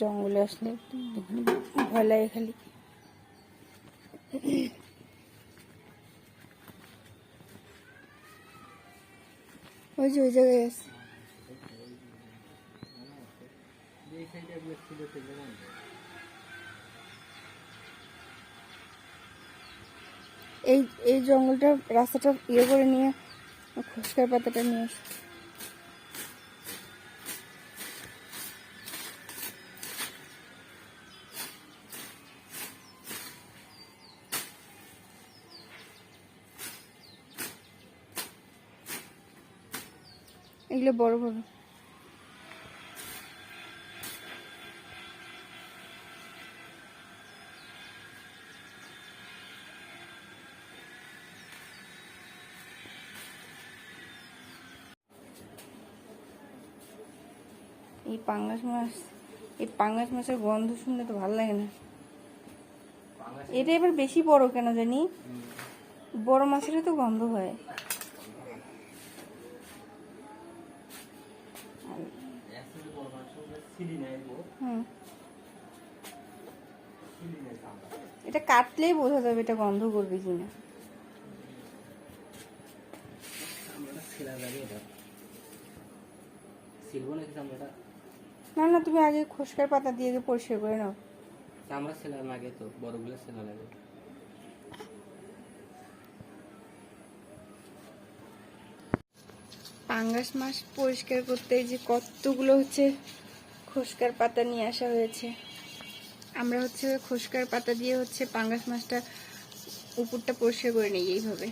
জঙ্গলে আসলে ভয় লাগে খালি। ওই যে ওই জায়গায় আছে। এই এই জঙ্গলটা রাস্তাটা ইয়ে করে নিয়ে খুচকার পাতাটা নিয়ে আসে। এগুলো বড় বড়। এই পাঙ্গাস মাছ এই পাঙ্গাস মাছের গন্ধ শুনলে তো ভালো লাগে না। এটা এবার বেশি বড় কেন জানি? বড় মাছেরও তো গন্ধ হয়। এটা কাটলেই বোঝা যাবে এটা গন্ধ করবে কিনা। না না, তুমি আগে খসকার পাতা দিয়ে পরিষ্কার করে নাও। চামড়া সেলা লাগে তো বড়গুলো সেলা লাগে পাঙ্গাস মাছ পরিষ্কার করতে যে কতগুলো হচ্ছে খসকার পাতা নিয়ে আসা হয়েছে। আমরা হচ্ছে খসকার পাতা দিয়ে হচ্ছে পাঙ্গাস মাছটা উপরটা পরিষ্কার করে নিই এইভাবে।